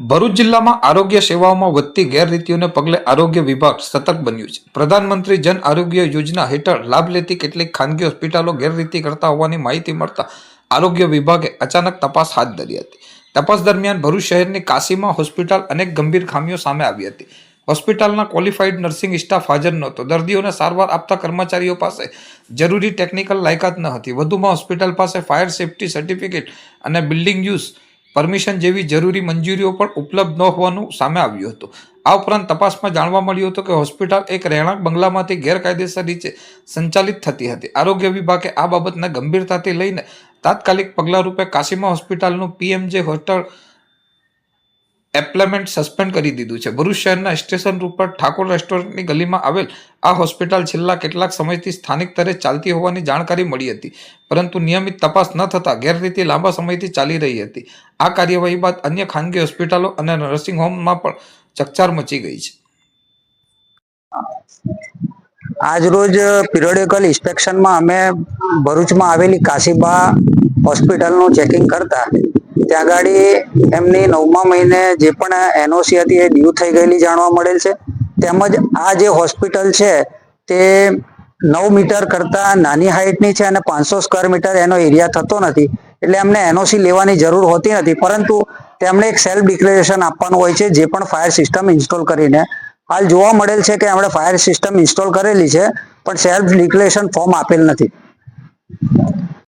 ભરૂચ જિલ્લામાં આરોગ્ય સેવાઓમાં વધતી ગેરરીતિઓને પગલે આરોગ્ય વિભાગ સતર્ક બન્યું છે. પ્રધાનમંત્રી જન આરોગ્ય યોજના હેઠળ લાભ લેતી કેટલીક ખાનગી હોસ્પિટલો ગેરરીતિ કરતા હોવાની માહિતી મળતા આરોગ્ય વિભાગે અચાનક તપાસ હાથ ધરી હતી. તપાસ દરમિયાન ભરૂચ શહેરની કાશીમાં હોસ્પિટલ અનેક ગંભીર ખામીઓ સામે આવી હતી. હોસ્પિટલના ક્વોલિફાઈડ નર્સિંગ સ્ટાફ હાજર નહોતો. દર્દીઓને સારવાર આપતા કર્મચારીઓ પાસે જરૂરી ટેકનિકલ લાયકાત ન હતી. વધુમાં હોસ્પિટલ પાસે ફાયર સેફટી સર્ટિફિકેટ અને બિલ્ડિંગ યુઝ પરમિશન જેવી જરૂરી મંજૂરીઓ પણ ઉપલબ્ધ ન હોવાનું સામે આવ્યું હતું. આ ઉપરાંત તપાસમાં જાણવા મળ્યું હતું કે હોસ્પિટલ એક રહેણાંક બંગલામાંથી ગેરકાયદેસર રીતે સંચાલિત થતી હતી. આરોગ્ય વિભાગે આ બાબતને ગંભીરતાથી લઈને તાત્કાલિક પગલાં રૂપે કાશીમા હોસ્પિટલનું પીએમજે હોસ્ટેલ એપ્લેમેન્ટ સસ્પેન્ડ કરી દીધું છે. ભરૂચ શહેરના સ્ટેશન રોડ પર ઠાકોર રેસ્ટોરન્ટની ગલીમાં આવેલ આ હોસ્પિટલ છેલ્લા કેટલાક સમયથી સ્થાનિક સ્તરે ચાલતી હોવાની જાણકારી મળી હતી. પરંતુ નિયમિત તપાસ ન થતાં ગેરરીતિ લાંબા સમયથી ચાલી રહી હતી. આ કાર્યવાહી બાદ અન્ય ખાનગી હોસ્પિટલો અને નર્સિંગ હોમમાં પણ ચકચાર મચી ગઈ છે. આજ રોજ પિરિયોડિકલ ઇન્સ્પેક્શનમાં અમે ભરૂચમાં આવેલી કાશીબા હોસ્પિટલનું ચેકિંગ કરતા ત્યાં ગાડી એમની નવમા મહિને જે પણ એનઓસી હતી એ ડ્યુ થઈ ગયેલી જાણવા મળેલ છે. તેમજ આ જે હોસ્પિટલ છે તે નવ મીટર કરતા નાની હાઇટની છે અને પાંચસો સ્ક્વેર મીટર એનો એરિયા થતો નથી. એટલે એમને એનઓસી લેવાની જરૂર હોતી નથી. પરંતુ તેમણે એક સેલ્ફ ડિક્લેરેશન આપવાનું હોય છે જે પણ ફાયર સિસ્ટમ ઇન્સ્ટોલ કરીને. હાલ જોવા મળેલ છે કે એમણે ફાયર સિસ્ટમ ઇન્સ્ટોલ કરેલી છે, પણ સેલ્ફ ડિક્લેરેશન ફોર્મ આપેલ નથી.